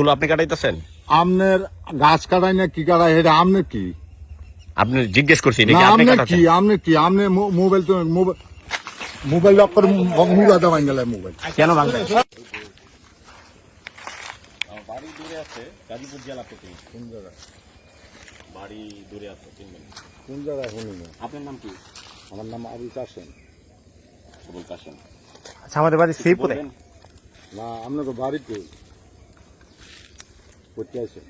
গাছগুলো আপনি কাটাইতেছেন? আমনের গাছ কাটাই না কি কাটাই এটা আমনে কি? আপনি জিজ্ঞেস করছি নাকি আপনি আমনে কি কাটাচ্ছেন আমনে কি? আমনে মো- মোবাইল তো মোবাইল মোবাইল লক করে মুগা দাবাই গেলে মোবাইল। কেন ভাঙলেন বাড়ি দূরে আছে গাজীপুর জেলা থেকে। কোন জায়গা বাড়ি দূরে আছে চিনবেন কোন জায়গায় শুনি না আপনার নাম কি? আমার নাম আবুল কাসেম আবুল কাশেম। আচ্ছা আমাদের বাড়ি? না আপনাকে বাড়িতে। করতে আছে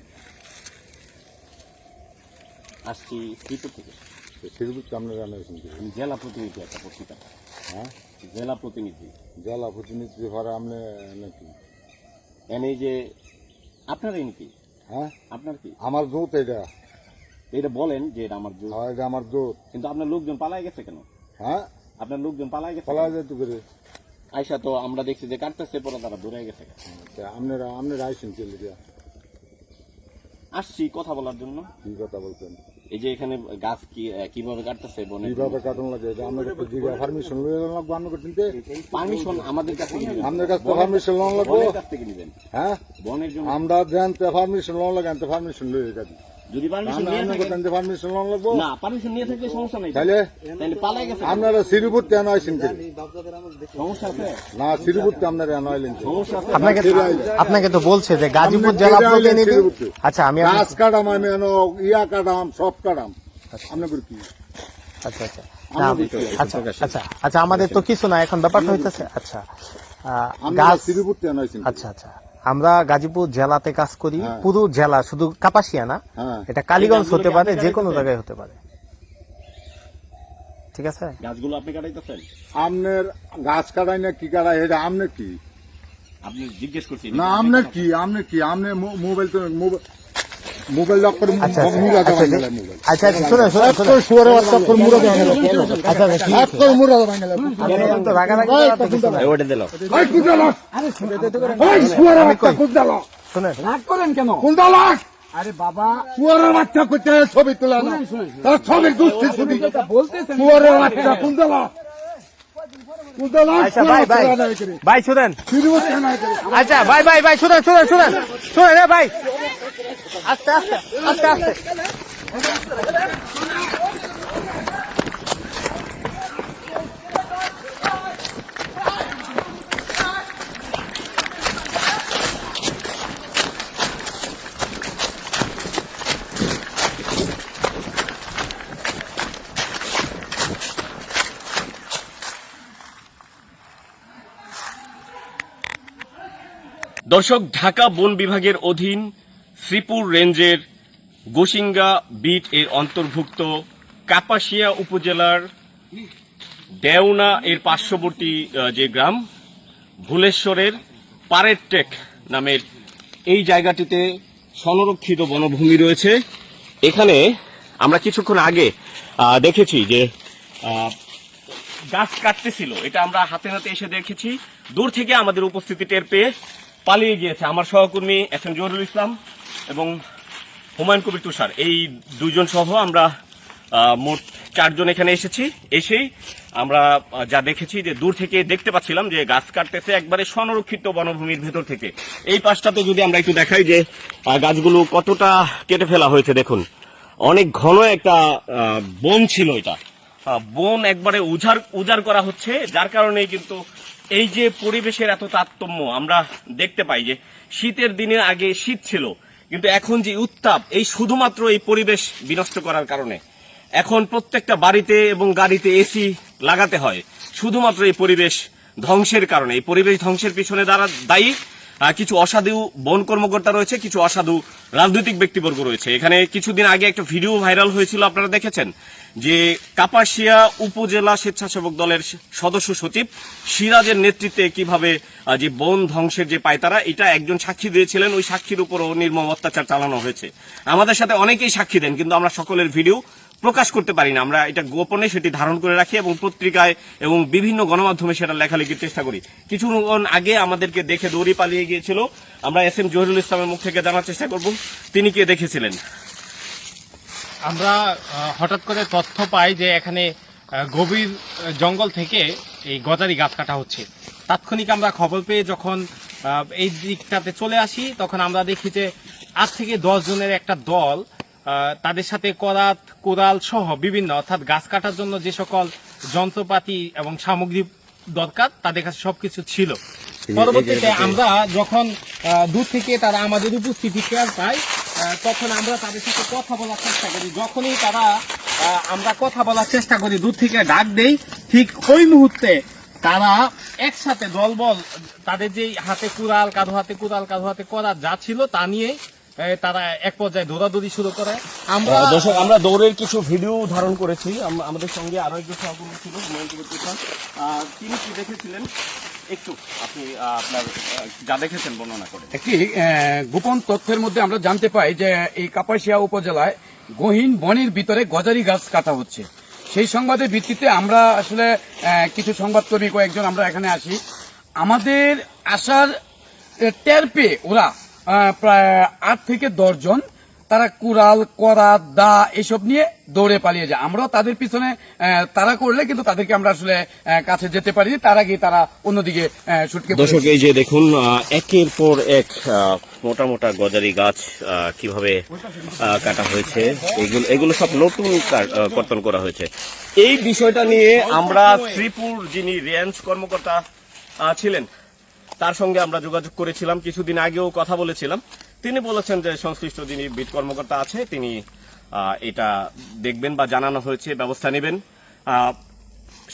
আসছি শ্রীপুর থেকে। সিরপুর আপনার জানাইছেন কি আমি জেলা প্রতিনিধি একটা পত্রিকা। হ্যাঁ? জেলা প্রতিনিধি। জেলা প্রতিনিধি ঘরে আপনি নাকি? এনে যে আপনারই নাকি হ্যাঁ? আপনার কি? আমার দোত এটা। এটা বলেন যে এটা আমার জোর হ্যাঁ এটা আমার দোত। কিন্তু আপনার লোকজন পালাই গেছে কেন? হ্যাঁ? আপনার লোকজন পালাই গেছে কেন? যেতে করে। আয়সা তো আমরা দেখছি যে কাটতেছে পরে তারা দূরে গেছে আপনারা আপনারা আইসেন চলে আসছি কথা বলার জন্য। কি কথা বলছেন? এই যে এখানে গাছ কি কীভাবে কাটতেছে বনে কীভাবে কাটন লাগে? এটা আমরা একটা জিগা পারমিশন লয়ে লাগবো আমরা কিনতে পারমিশন আমাদের কাছে নিবেন। আমাদের কাছে থেকে পারমিশন লওয়া লাগবে। বনের কাছ থেকে নিবেন। হ্যাঁ? বনের জন্য আমরা জানতে পারমিশন লওয়া লাগে আনতে পারমিশন লয়ে গেছি যদি পারমিশন নিয়ে আপনাকে থাকেন পারমিশন লাগবো? না পারমিশন নিয়ে থাকলে সমস্যা নেই। তাহলে তাহলে পালাই গেছে। আপনারা শ্রীপুর তেন আইসেন সমস্যা আছে? না শ্রীপুর তে আপনারা এন আইলেন সমস্যা আছে। আপনাকে আপনাকে তো বলছে যে গাজীপুর জেলা প্রতিনিধি? আচ্ছা আমি কাটাম আমি ইয়া কাটাম সব কাটাম। আপনাদের কি? আচ্ছা আচ্ছা। পারছি, আচ্ছা আচ্ছা আচ্ছা আমাদের তো কিছু না এখন ব্যাপারটা হইতেছে। আচ্ছা গাছ শ্রীপুর আইসেন আচ্ছা আচ্ছা। আমরা গাজীপুর জেলাতে কাজ করি হ্যাঁ। পুরো জেলা শুধু কাপাসিয়া না হ্যাঁ। এটা কালীগঞ্জ হতে পারে যে কোনো জায়গায় হতে পারে। ঠিক আছে? গাছগুলো আপনি কাটাইতেছেন? আমনের গাছ কাটাই না কি কাটাই? এটা আমনে কি? আপনি জিজ্ঞেস করছি না আমনে কি? আমনে কি? আমনে মো- মোবাইল তো মোবাইল মোবাইল লক করে মোবাইল। আচ্ছা আচ্ছা শুনে শুনে শুনে। শুয়ারে করে আচ্ছা আচ্ছা করে তো কিছু। ওটা দিল। শুয়ারে বাচ্চা আরে বাবা। শুয়ারের বাচ্চা ছবি তোলা না তার ছবি দুষ্টি ছবি। শুয়ারের বাচ্চা কুদালা আচ্ছা ভাই ভাই। ভাই শুনেন। আচ্ছা ভাই ভাই ভাই শুনেন শুনেন শুনেন। শুনেন রে ভাই। আস্তে আস্তে আস্তে আস্তে। দর্শক, ঢাকা বন বিভাগের অধীন শ্রীপুর রেঞ্জের গোসিঙ্গা বিট এর অন্তর্ভুক্ত কাপাসিয়া উপজেলার দেওনা এর পার্শ্ববর্তী যে গ্রাম, ভুলেশ্বরের পারের টেক নামের এই জায়গাটিতে সংরক্ষিত বনভূমি রয়েছে। এখানে আমরা কিছুক্ষণ আগে দেখেছি যে গাছ কাটতেছিল। এটা আমরা হাতে হাতে এসে দেখেছি। দূর থেকে আমাদের উপস্থিতি টের পেয়ে পালিয়ে গিয়েছে আমার সহকর্মী এস এম জহুরুল ইসলাম এবং হুমায়ুন কবির তুষার। এই দুজন সহ আমরা মোট চারজন এখানে এসেছি। এসেই আমরা যা দেখেছি যে দূর থেকে দেখতে পাচ্ছিলাম যে গাছ কাটতেছে একবারে সংরক্ষিত বনভূমির ভেতর থেকে। এই পাশটাতে যদি আমরা একটু দেখাই যে গাছগুলো কতটা কেটে ফেলা হয়েছে দেখুন। অনেক ঘন একটা বন ছিল এটা। বন একবারে উজাড় উজাড় করা হচ্ছে, যার কারণে কিন্তু এই যে পরিবেশের এত তারতম্য, আমরা দেখতে পাই যে শীতের দিনে আগে শীত ছিল, কিন্তু এখন যে উত্তাপ, এই শুধুমাত্র এই পরিবেশ বিনষ্ট করার কারণে। এখন প্রত্যেকটা বাড়িতে এবং গাড়িতে এসি লাগাতে হয়। শুধুমাত্র এই পরিবেশ ধ্বংসের কারণে। এই পরিবেশ ধ্বংসের পিছনে দ্বারা দায়ী কিছু অসাধু বন কর্মকর্তা রয়েছে, কিছু অসাধু রাজনৈতিক ব্যক্তিবর্গ রয়েছে। এখানে কিছুদিন আগে একটা ভিডিও ভাইরাল হয়েছিল, আপনারা দেখেছেন? যে কাপাসিয়া উপজেলা স্বেচ্ছাসেবক দলের সদস্য সচিব সিরাজের নেতৃত্বে কীভাবে যে বন ধ্বংসের যে পায়তারা, এটা একজন সাক্ষী দিয়েছিলেন। ওই সাক্ষীর উপরও নির্মম অত্যাচার চালানো হয়েছে। আমাদের সাথে অনেকেই সাক্ষী দেন, কিন্তু আমরা সকলের ভিডিও প্রকাশ করতে পারি না। আমরা এটা গোপনে সেটি ধারণ করে রাখি এবং পত্রিকায় এবং বিভিন্ন গণমাধ্যমে সেটা লেখালেখির চেষ্টা করি। কিছুক্ষণ আগে আমাদেরকে দেখে দৌড়ি পালিয়ে গিয়েছিল। আমরা এস এম জহিরুল ইসলামের মুখ থেকে জানার চেষ্টা করব। তিনি কে দেখেছিলেন? আমরা হঠাৎ করে তথ্য পাই যে এখানে গভীর জঙ্গল থেকে এই গজারি গাছ কাটা হচ্ছে। তাৎক্ষণিক আমরা খবর পেয়ে যখন এই দিকটাতে চলে আসি তখন আমরা দেখি যে আট থেকে দশ জনের একটা দল তাদের সাথে করাত কোদাল সহ বিভিন্ন অর্থাৎ গাছ কাটার জন্য যে সকল যন্ত্রপাতি এবং সামগ্রী দরকার তাদের কাছে সবকিছু ছিল। পরবর্তীতে আমরা যখন দূর থেকে তারা আমাদের উপস্থিতি পায় আহ, তখন আমরা তাদের সাথে কথা বলার চেষ্টা করি। যখনই তারা আমরা কথা বলার চেষ্টা করি দূর থেকে ডাক দেই ঠিক ওই মুহূর্তে তারা একসাথে দলবল তাদের যে হাতে কুড়াল কাঁধো হাতে কুড়াল কাঁধো হাতে করা যা ছিল তা নিয়ে আহ, তারা এক পর্যায়ে দৌড়াদৌড়ি শুরু করে। আমরা দর্শক আমরা দৌড়ের কিছু ভিডিও ধারণ করেছি। আমাদের সঙ্গে আরও একজন সহকর্মী ছিল তিনি কি দেখেছিলেন? একটু আপনি আপনার যা দেখেছেন বর্ণনা করেন। একটি গোপন তথ্যের মধ্যে আমরা জানতে পাই যে এই কাপাসিয়া উপজেলায় গহীন বনের ভিতরে গজারি গাছ কাটা হচ্ছে। সেই সংবাদের ভিত্তিতে আমরা আসলে কিছু সংবাদকর্মী কয়েকজন আমরা এখানে আসি। আমাদের আসার টের পেয়ে ওরা প্রায় আট থেকে দশ জন তারা কুড়াল করা দা এসব নিয়ে দৌড়ে পালিয়ে যায়। আমরাও তাদের পিছনে তারা করলে কিন্তু তাদেরকে আমরা আসলে কাছে যেতে পারি তার আগে তারা অন্যদিকে ছুটকে দর্শক এই যে দেখুন একের পর এক মোটা মোটা গজারি গাছ কীভাবে কাটা হয়েছে এগুলো এগুলো সব নতুন কর্তন করা হয়েছে। এই বিষয়টা নিয়ে আমরা শ্রীপুর যিনি রেঞ্জ কর্মকর্তা ছিলেন তার সঙ্গে আমরা যোগাযোগ করেছিলাম, কিছুদিন আগেও কথা বলেছিলাম। তিনি বলেছেন যে সংশ্লিষ্ট যিনি বিট কর্মকর্তা আছে, তিনি এটা দেখবেন বা জানানো হয়েছে, ব্যবস্থা নেবেন।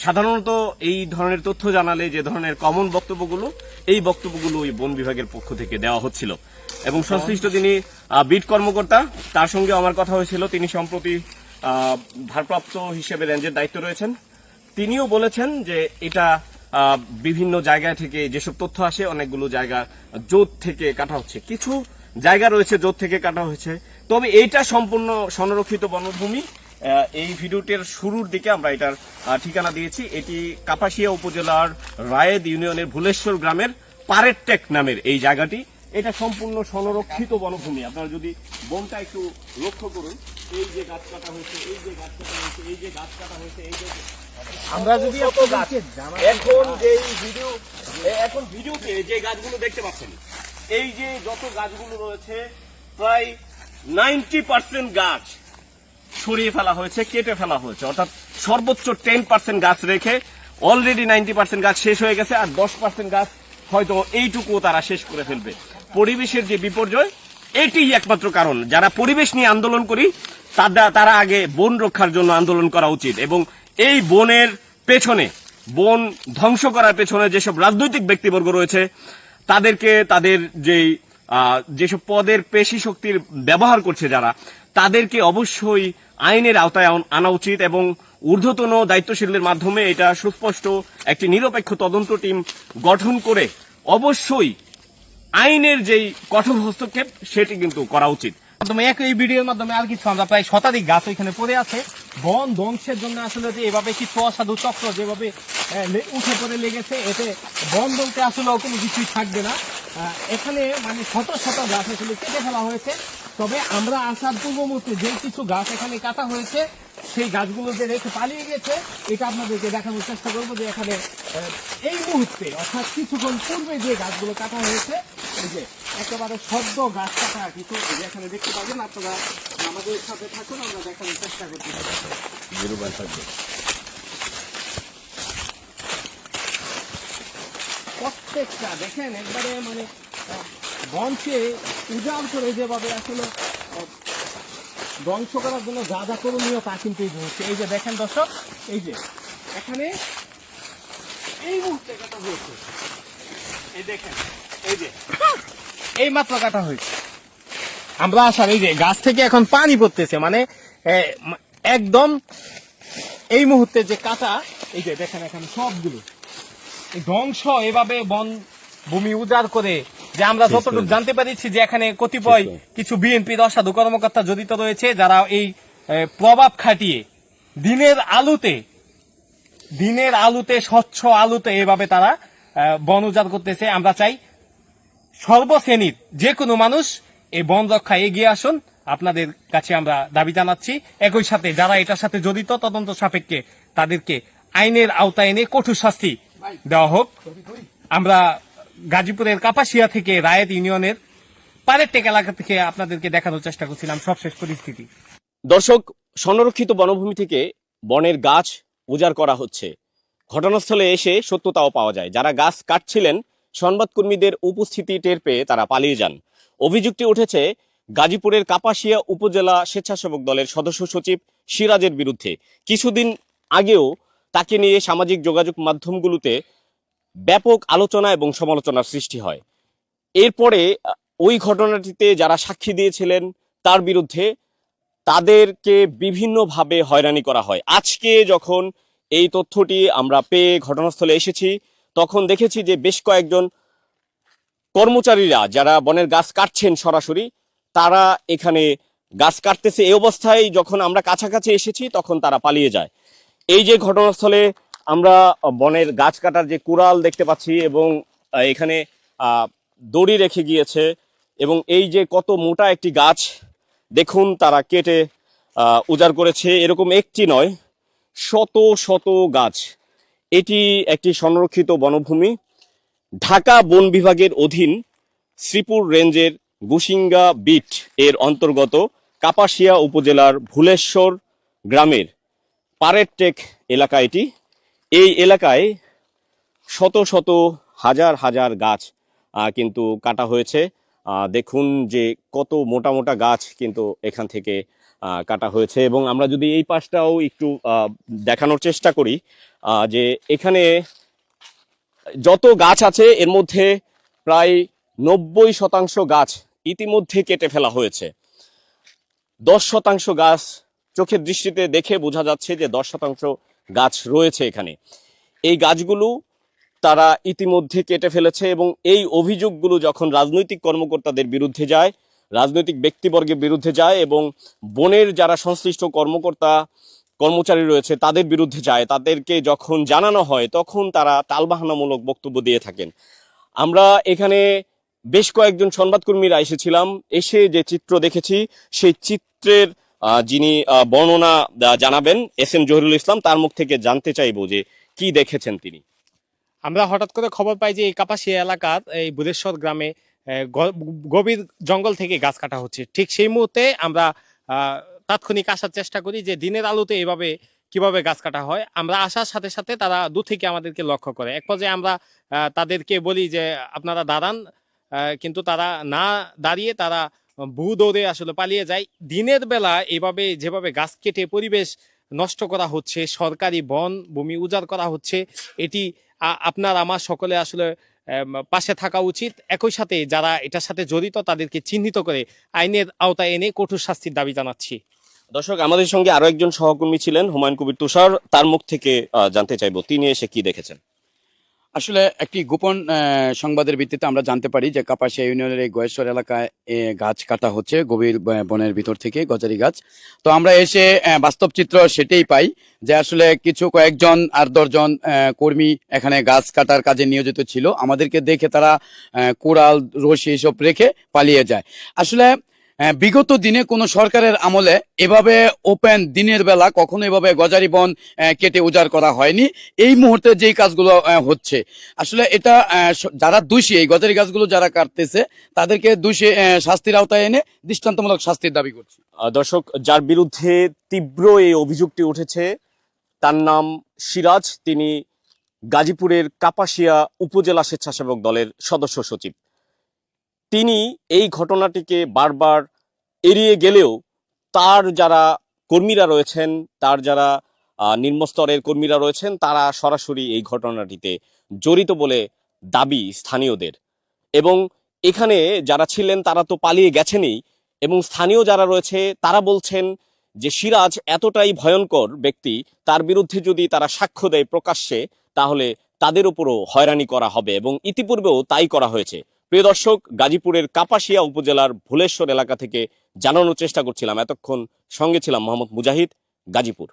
সাধারণত এই ধরনের তথ্য জানালে যে ধরনের কমন বক্তব্যগুলো, এই বক্তব্যগুলো ওই বন বিভাগের পক্ষ থেকে দেওয়া হচ্ছিল। এবং সংশ্লিষ্ট যিনি বিট কর্মকর্তা, তার সঙ্গে আমার কথা হয়েছিল, তিনি সম্প্রতি ভারপ্রাপ্ত হিসেবে রেঞ্জের দায়িত্ব রয়েছেন। তিনিও বলেছেন যে এটা বিভিন্ন জায়গা থেকে যেসব তথ্য আসে, অনেকগুলো জায়গা জোট থেকে কাটা হচ্ছে। কিছু জায়গা রয়েছে জোট থেকে কাটা হয়েছে। তবে এইটা সম্পূর্ণ সংরক্ষিত বনভূমি। এই ভিডিওটির শুরুর দিকে আমরা এটার ঠিকানা দিয়েছি। এটি কাপাসিয়া উপজেলার রায়েদ ইউনিয়নের ভুলেশ্বর গ্রামের পারেরটেক নামের এই জায়গাটি। এটা সম্পূর্ণ সংরক্ষিত বনভূমি। আপনারা যদি বনটা একটু লক্ষ্য করুন, এই যে গাছ কাটা হয়েছে, এই যে গাছ কাটা হয়েছে, এই যে গাছ কাটা হয়েছে, এই যে আমরা যদি। এখন যে এই ভিডিও এখন ভিডিওতে যে গাছগুলো দেখতে পাচ্ছেন এই যে যত গাছগুলো রয়েছে প্রায় নাইনটি পার্সেন্ট গাছ সরিয়ে ফেলা হয়েছে কেটে ফেলা হয়েছে। অর্থাৎ সর্বোচ্চ টেন পার্সেন্ট গাছ রেখে অলরেডি নাইনটি পার্সেন্ট গাছ শেষ হয়ে গেছে আর দশ পার্সেন্ট গাছ হয়তো এইটুকুও তারা শেষ করে ফেলবে। পরিবেশের যে বিপর্যয় এটি একমাত্র কারণ। যারা পরিবেশ নিয়ে আন্দোলন করি তারা তারা আগে বন রক্ষার জন্য আন্দোলন করা উচিত এবং এই বনের পেছনে, বন ধ্বংস করার পেছনে যেসব রাজনৈতিক ব্যক্তিবর্গ রয়েছে, তাদেরকে তাদের যেই যেসব পদের পেশি শক্তির ব্যবহার করছে যারা, তাদেরকে অবশ্যই আইনের আওতায় আন- উচিত এবং ঊর্ধ্বতন দায়িত্বশীলদের মাধ্যমে এটা সুস্পষ্ট একটি নিরপেক্ষ তদন্ত টিম গঠন করে অবশ্যই আইনের যেই কঠোর হস্তক্ষেপ, সেটি কিন্তু করা উচিত। মাধ্যমে এক এই ভিডিওর মাধ্যমে আর কিছু আমরা প্রায় শতাধিক গাছ ওইখানে পড়ে আছে। বন ধ্বংসের জন্য আসলে যে এভাবে কিছু অসাধু চক্র যেভাবে উঠে পড়ে লেগেছে, এতে বন বলতে আসলে কোনো কিছুই থাকবে না। এখানে মানে শত শত গাছ আসলে কেটে ফেলা হয়েছে। তবে আমরা আসার পূর্ব মুহূর্তে যে কিছু গাছ এখানে কাটা হয়েছে, সেই গাছগুলো যে রেখে পালিয়ে গেছে, এটা আপনাদেরকে দেখানোর চেষ্টা করব যে এখানে এই মুহূর্তে, অর্থাৎ কিছুক্ষণ পূর্বে যে গাছগুলো কাটা হয়েছে, এই যে, একেবারে সদ্য গাছ কাটা কিছু এখানে দেখতে পাবেন আপনারা আমাদের সাথে থাকুন আমরা দেখানোর চেষ্টা করতে প্রত্যেকটা দেখেন একবারে মানে উজাড় করে যেভাবে আসলে ধ্বংস করার জন্য যা যা করণীয় তা কিন্তু এই যে হচ্ছে এই যে দেখেন দর্শক এই যে এখানে এই মুহূর্তে কাটা হয়েছে। এই দেখেন এই যে এই মাত্র কাটা হয়েছে। আমরা আসার এই যে গাছ থেকে এখন পানি পড়তেছে মানে একদম এই মুহূর্তে যে কাটা এই যে দেখেন এখানে সবগুলো ধ্বংস এভাবে বন ভূমি উজাড় করে যে আমরা যতটুকু জানতে পারিছি যে এখানে কতিপয় কিছু বিএনপির অসাধু কর্মকর্তা জড়িত রয়েছে যারা এই প্রভাব খাটিয়ে দিনের আলুতে দিনের আলুতে স্বচ্ছ আলুতে এভাবে তারা বন উজাড় করতেছে। আমরা চাই সর্বশ্রেণীর যে কোনো মানুষ এই বন রক্ষায় এগিয়ে আসুন। আপনাদের কাছে আমরা দাবি জানাচ্ছি, একই সাথে যারা এটার সাথে জড়িত, তদন্ত সাপেক্ষে তাদেরকে আইনের আওতায় এনে কঠোর শাস্তি দেওয়া হোক। আমরা গাজীপুরের কাপাসিয়া থেকে রায়েত ইউনিয়নের পারের টেক এলাকা থেকে আপনাদেরকে দেখানোর চেষ্টা করছিলাম। সবশেষ পরিস্থিতি। দর্শক, সংরক্ষিত বনভূমি থেকে বনের গাছ উজাড় করা হচ্ছে। ঘটনাস্থলে এসে সত্যতাও পাওয়া যায়। যারা গাছ কাটছিলেন, সংবাদকর্মীদের উপস্থিতি টের পেয়ে তারা পালিয়ে যান। অভিযোগটি উঠেছে গাজীপুরের কাপাসিয়া উপজেলা স্বেচ্ছাসেবক দলের সদস্য সচিব সিরাজের বিরুদ্ধে। কিছুদিন আগেও তাকে নিয়ে সামাজিক যোগাযোগ মাধ্যমগুলোতে ব্যাপক আলোচনা এবং সমালোচনার সৃষ্টি হয়। এরপরে ওই ঘটনাটিতে যারা সাক্ষী দিয়েছিলেন তার বিরুদ্ধে তাদেরকে বিভিন্নভাবে হয়রানি করা হয়। আজকে যখন এই তথ্যটি আমরা পেয়ে ঘটনাস্থলে এসেছি, তখন দেখেছি যে বেশ কয়েকজন কর্মচারীরা যারা বনের গাছ কাটছেন সরাসরি, তারা এখানে গাছ কাটতেছে। এই অবস্থায় যখন আমরা কাছাকাছি এসেছি, তখন তারা পালিয়ে যায়। এই যে ঘটনাস্থলে আমরা বনের গাছ কাটার যে কুড়াল দেখতে পাচ্ছি এবং এখানে দড়ি রেখে গিয়েছে এবং এই যে কত মোটা একটি গাছ, দেখুন তারা কেটে উজাড় করেছে। এরকম একটি নয়, শত শত গাছ। এটি একটি সংরক্ষিত বনভূমি। ঢাকা বন বিভাগের অধীন শ্রীপুর রেঞ্জের গুসিঙ্গা বিট এর অন্তর্গত কাপাসিয়া উপজেলার ভুলেশ্বর গ্রামের পারেরটেক এলাকা এটি। এই এলাকায় শত শত হাজার হাজার গাছ কিন্তু কাটা হয়েছে। দেখুন যে কত মোটা মোটা গাছ কিন্তু এখান থেকে কাটা হয়েছে। এবং আমরা যদি এই পাশটাও একটু দেখানোর চেষ্টা করি যে এখানে যত গাছ আছে, এর মধ্যে প্রায় নব্বই শতাংশ গাছ ইতিমধ্যে কেটে ফেলা হয়েছে। দশ শতাংশ গাছ চোখের দৃষ্টিতে দেখে বোঝা যাচ্ছে যে দশ শতাংশ গাছ রয়েছে এখানে। এই গাছগুলো তারা ইতিমধ্যে কেটে ফেলেছে এবং এই অভিযোগগুলো যখন রাজনৈতিক কর্মকর্তাদের বিরুদ্ধে যায়, রাজনৈতিক ব্যক্তিবর্গের বিরুদ্ধে যায় এবং বনের যারা সংশ্লিষ্ট কর্মকর্তা কর্মচারী রয়েছে, তাদের বিরুদ্ধে যায়, তাদেরকে যখন জানানো হয়, তখন তারা টালবাহানামূলক বক্তব্য দিয়ে থাকেন। আমরা এখানে বেশ কয়েকজন সংবাদকর্মীরা এসেছিলাম, এসে যে চিত্র দেখেছি, সেই চিত্রের যিনি বর্ণনা জানাবেন এস এম জহিরুল ইসলাম, তার মুখ থেকে জানতে চাইব যে কি দেখেছেন তিনি। আমরা হঠাৎ করে খবর পাই যে এই কাপাসিয়া এলাকার এই বুধেশ্বর গ্রামে গভীর জঙ্গল থেকে গাছ কাটা হচ্ছে। ঠিক সেই মুহূর্তে আমরা তাৎক্ষণিক আসার চেষ্টা করি যে দিনের আলোতে এভাবে কীভাবে গাছ কাটা হয়। আমরা আসার সাথে সাথে তারা দূর থেকে আমাদেরকে লক্ষ্য করে। এক পর্যায়ে আমরা তাদেরকে বলি যে, আপনারা দাঁড়ান। কিন্তু তারা না দাঁড়িয়ে তারা ভূ দৌড়ে আসলে পালিয়ে যায়। দিনের বেলা এভাবে, যেভাবে গাছ কেটে পরিবেশ নষ্ট করা হচ্ছে, সরকারি বন, ভূমি উজাড় করা হচ্ছে, এটি আপনার, আমার সকলে আসলে পাশে থাকা উচিত। একই সাথে যারা এটার সাথে জড়িত তাদেরকে চিহ্নিত করে আইনের আওতায় এনে কঠোর শাস্তির দাবি জানাচ্ছি। দর্শক, আমাদের সঙ্গে আরও একজন সহকর্মী ছিলেন, হুমায়ুন কবির তুষার। তার মুখ থেকে জানতে চাইব, তিনি এসে কি দেখেছেন? আসলে একটি গোপন সংবাদের ভিত্তিতে আমরা জানতে পারি যে কাপাসিয়া ইউনিয়নের এই গয়েশ্বর এলাকায় গাছ কাটা হচ্ছে, গভীর বনের ভিতর থেকে গজারি গাছ। তো আমরা এসে বাস্তব চিত্র সেটাই পাই যে আসলে কিছু কয়েকজন আর দশজন কর্মী এখানে গাছ কাটার কাজে নিয়োজিত ছিল। আমাদেরকে দেখে তারা কোড়াল, রশি এসব রেখে পালিয়ে যায়। আসলে বিগত দিনে কোনো সরকারের আমলে এভাবে ওপেন দিনের বেলা কখনো এভাবে গজারি বন কেটে উজাড় করা হয়নি। এই মুহূর্তে যেই কাজগুলো হচ্ছে, আসলে এটা যারা দোষী, এই গজারি গাছগুলো যারা কাটতেছে, তাদেরকে দোষী শাস্তির আওতায় এনে দৃষ্টান্তমূলক শাস্তির দাবি করছি। দর্শক, যার বিরুদ্ধে তীব্র এই অভিযোগটি উঠেছে, তার নাম সিরাজ। তিনি গাজীপুরের কাপাসিয়া উপজেলা স্বেচ্ছাসেবক দলের সদস্য সচিব। তিনি এই ঘটনাটিকে বারবার এড়িয়ে গেলেও তার যারা কর্মীরা রয়েছেন, তার যারা নিম্নস্তরের কর্মীরা রয়েছেন, তারা সরাসরি এই ঘটনাটিতে জড়িত বলে দাবি স্থানীয়দের। এবং এখানে যারা ছিলেন, তারা তো পালিয়ে গেছেনই। এবং স্থানীয় যারা রয়েছে, তারা বলছেন যে সিরাজ এতটাই ভয়ঙ্কর ব্যক্তি, তার বিরুদ্ধে যদি তারা সাক্ষ্য দেয় প্রকাশ্যে, তাহলে তাদের উপরও হয়রানি করা হবে এবং ইতিপূর্বেও তাই করা হয়েছে। প্রিয় দর্শক, গাজীপুরের কাপাসিয়া উপজেলার ভুলেশ্বর এলাকা থেকে জানানোর চেষ্টা করছিলাম। এতক্ষণ সঙ্গে ছিলাম মোহাম্মদ মুজাহিদ, গাজীপুর।